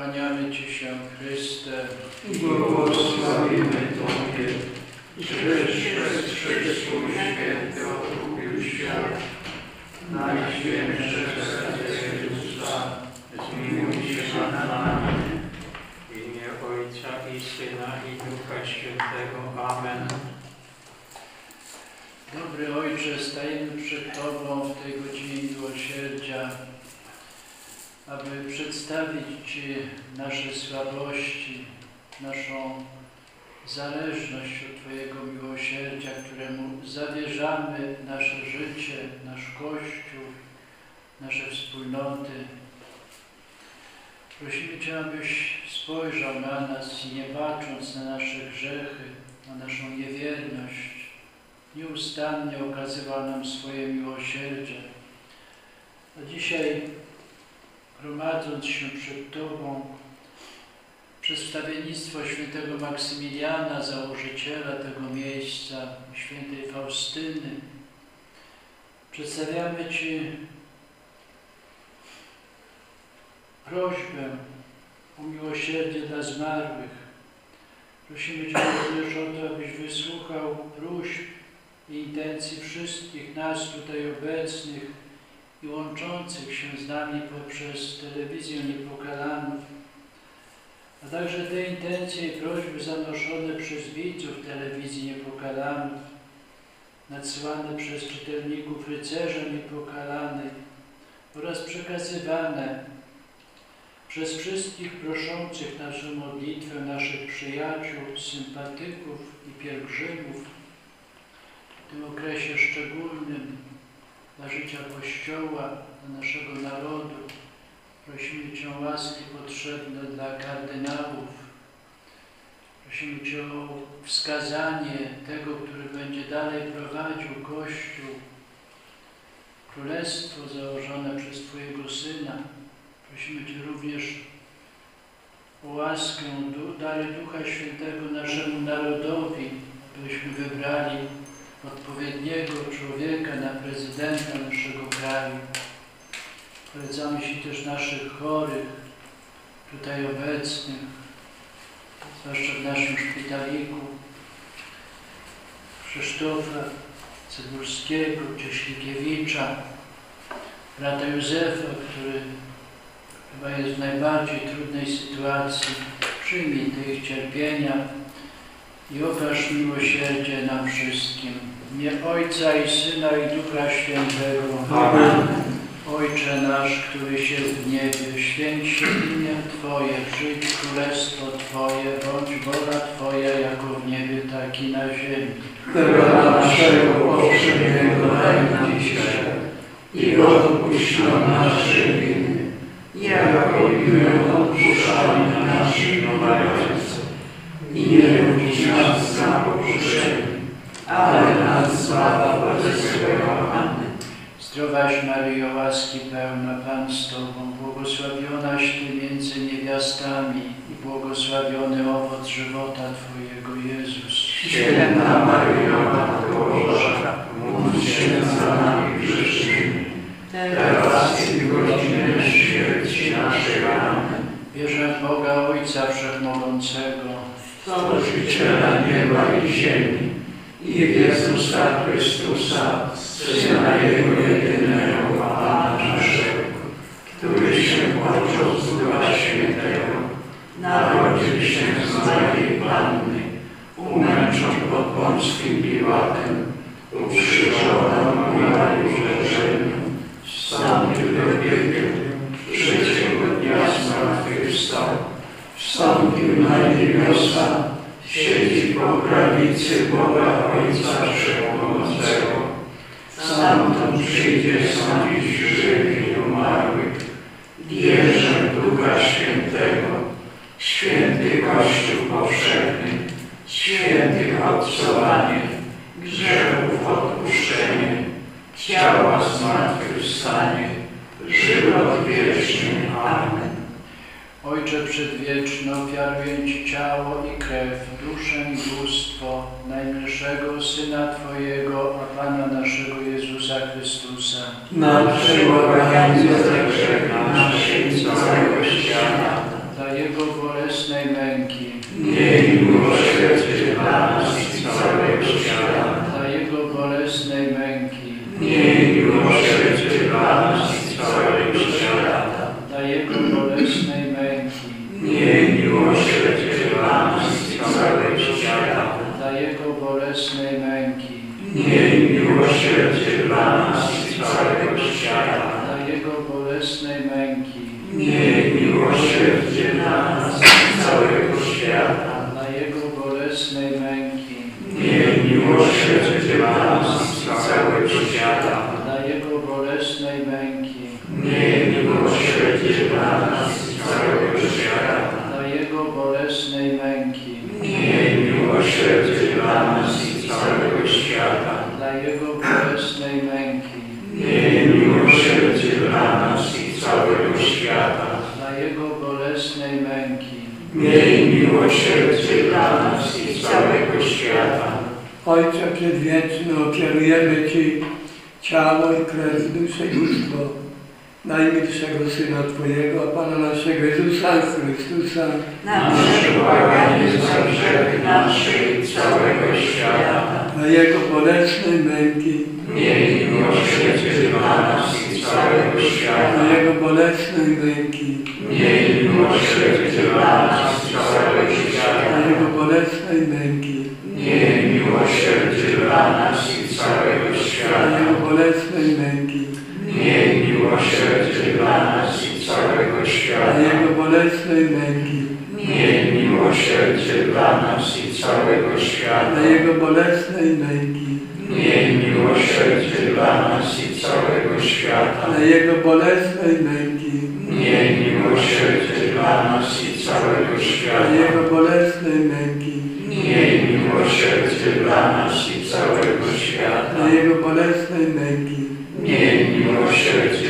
Kłaniamy Ci się, Chryste. i błogosławimy Tobie, żeś przez Chrystus święty odkupił świat. Najświętsze serce Jezusa, zmiłuj się nad nami. W imię Ojca i Syna i Ducha Świętego. Amen. Dobry Ojcze, stajemy przed Tobą w tej godzinie miłosierdzia, aby przedstawić Ci nasze słabości, naszą zależność od Twojego miłosierdzia, któremu zawierzamy nasze życie, nasz Kościół, nasze wspólnoty. Prosimy Cię, abyś spojrzał na nas i nie patrząc na nasze grzechy, na naszą niewierność, nieustannie okazywał nam swoje miłosierdzie. A dzisiaj, gromadząc się przed Tobą, przez wstawiennictwo świętego Maksymiliana, założyciela tego miejsca, świętej Faustyny, przedstawiamy Ci prośbę o miłosierdzie dla zmarłych. Prosimy Cię również o to, abyś wysłuchał próśb i intencji wszystkich nas tutaj obecnych i łączących się z nami poprzez telewizję Niepokalanów, a także te intencje i prośby zanoszone przez widzów telewizji Niepokalanów, nadsyłane przez czytelników Rycerza Niepokalanych oraz przekazywane przez wszystkich proszących naszą modlitwę, naszych przyjaciół, sympatyków i pielgrzymów, w tym okresie szczególnym dla życia Kościoła, dla naszego narodu. Prosimy Cię o łaski potrzebne dla kardynałów. Prosimy Cię o wskazanie tego, który będzie dalej prowadził Kościół, Królestwo założone przez Twojego Syna. Prosimy Cię również o łaskę, dary Ducha Świętego naszemu narodowi, abyśmy wybrali odpowiedniego człowieka na prezydenta naszego kraju. Polecamy się też naszych chorych, tutaj obecnych, zwłaszcza w naszym szpitaliku, Krzysztofa Cybulskiego, Cieślikiewicza, brata Józefa, który chyba jest w najbardziej trudnej sytuacji. Przyjmij te ich cierpienia i okaż miłosierdzie nam wszystkim. Imię Ojca i Syna i Ducha Świętego. Amen. Ojcze nasz, któryś jest w niebie, święć się imię Twoje, przyjdź królestwo Twoje, bądź wola Twoja jako w niebie, tak i na ziemi. Chleba naszego powszedniego daj nam dzisiaj i odpuść nam nasze winy, jako i my odpuszczamy naszym winowajcom. I nie wódź nas na pokuszenie, ale nas zbaw od złego. Amen. Zdrowaś Maryjo, łaski pełna, Pan z Tobą, błogosławionaś Ty między niewiastami i błogosławiony owoc żywota Twojego, Jezus. Święta Maryjo, Matko Boża, módl się za nami grzesznymi, teraz i w godzinę śmierci naszej. Amen. Wierzę w Boga Ojca Wszechmogącego, Stworzyciela nieba i ziemi i Jezusa Chrystusa, Syna Jego jedynego, Pana naszego, który się począł z Ducha Świętego, narodził się z Maryi Panny, umęczon pod Pąckim Piłatem, ukrzyżował umarł w uderzeniu, wstąpił wstąpił na niebiosa, siedzi po prawicy Boga Ojca Wszechmogącego. Stamtąd przyjdzie sądzić żywych i umarłych. Wierzę w Ducha Świętego, święty Kościół powszechny, świętych odcowanie, grzechów odpuszczenie, ciała zmartwychwstanie, żywot wieczny. Amen. Ojcze Przedwieczny, ofiaruję Ci ciało i krew, duszę i bóstwo najmilszego Syna Twojego, a Pana naszego Jezusa Chrystusa, Na przebłaganie za grzechy nasze i całego świata. Jego bolesnej męki, Miej miłosierdzie dla nas i całego świata. Miłosierdzie dla nas i całego świata. dla Jego bolesnej męki, Miej miłosierdzie dla nas i całego świata. dla Jego bolesnej męki, Miej miłosierdzie dla nas i całego świata. dla Jego bolesnej męki, Miej miłosierdzie dla nas i całego świata. Ojcze Przedwieczny, ofiarujemy Ci ciało i krew, duszę i bóstwo najmilszego Syna Twojego, a Pana naszego Jezusa Chrystusa, Nasze błaganie za grzechy nasze i całego świata. na Jego bolesnej męki, Miej miłosierdzie dla nas i całego świata. na Jego bolesnej męki, Miej miłosierdzie dla nas i całego na świata. Jego bolesnej męki, Miej miłosierdzie dla nas i całego na świata. Jego bolesnej męki, Miej miłosierdzie dla nas i całego na świata. Jego bolesnej męki, Miej miłosierdzie dla nas i całego świata. na Jego bolesnej męki, Miej miłosierdzie dla nas i całego świata. na Jego bolesnej męki, Miej miłosierdzie dla nas i całego na świata. Jego bolesnej męki, Miej miłosierdzie dla nas i całego świata. na Jego bolesnej męki, Miej miłosierdzie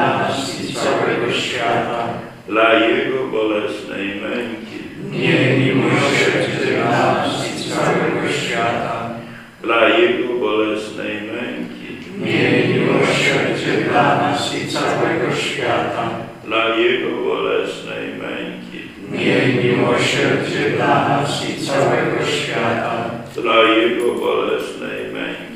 nas i całego świata. dla Jego bolesnej męki, Miej miłosierdzie dla nas i całego świata. dla Jego bolesnej męki, Miej miłosierdzie dla nas i całego świata. dla Jego bolesnej męki, Miej miłosierdzie dla nas i całego świata. dla Jego bolesnej męki,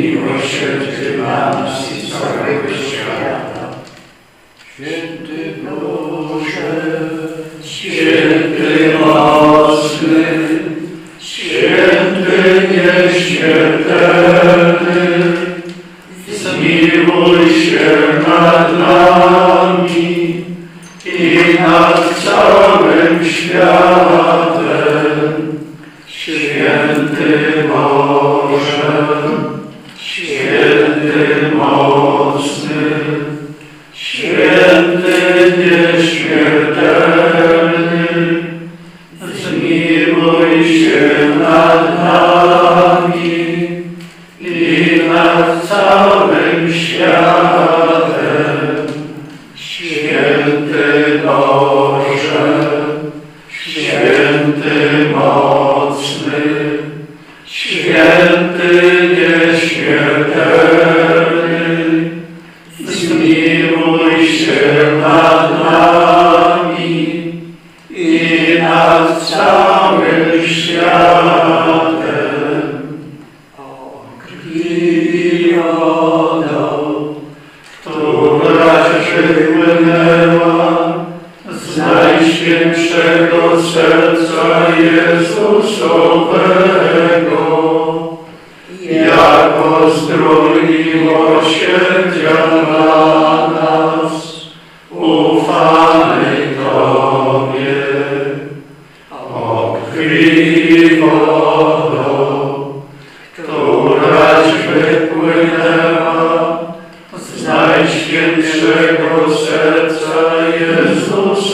miłosierdzie dla nas i całego świata. Święty Boże, Święty mocny, zmiłuj się nad nami i wodą, któraś z Najświętszego Serca Jezusowego, jako zdrój miłosierdzia Serca Jezusowego,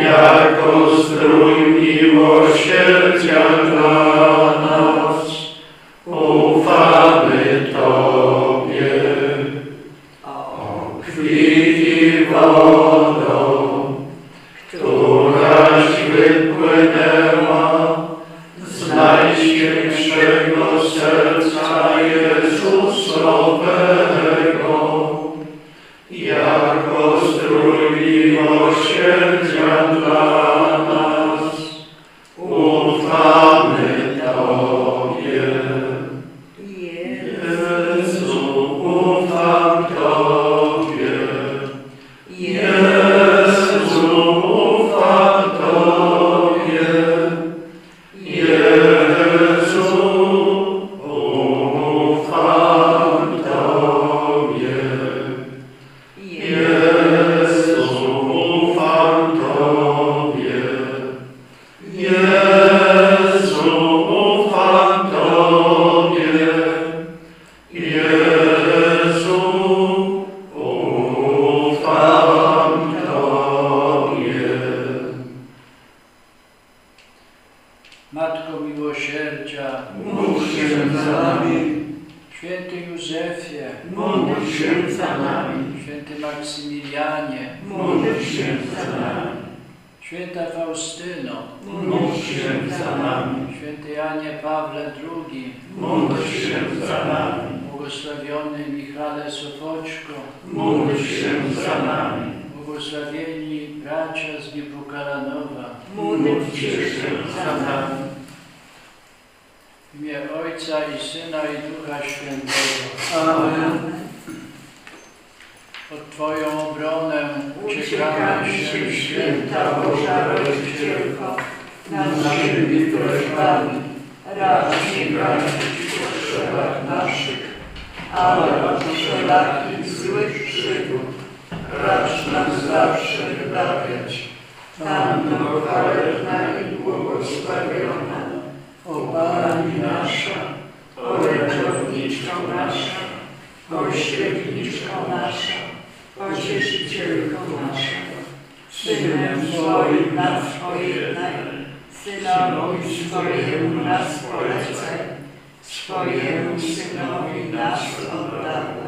jako zdrój miłosierdzia miłosierdzia módl się za nami, Błogosławieni bracia z Niepokalanowa, Módlcie się za nami. w imię Ojca i Syna i Ducha Świętego. Amen. Pod Twoją obronę Uciekamy się, święta Boża Rodzicielko, nad naszymi prośbami, nie gardzić w potrzebach naszych, ale od wszelakich złych przygód, racz nam zawsze wybawiać. Panno chwalebna i błogosławiona, O Pani nasza, o nasza, o nasza, pocieszycielko nasza, Synem swoim nas pojednaj, Synowi swojemu nas polecaj, swojemu Synowi nas oddawaj.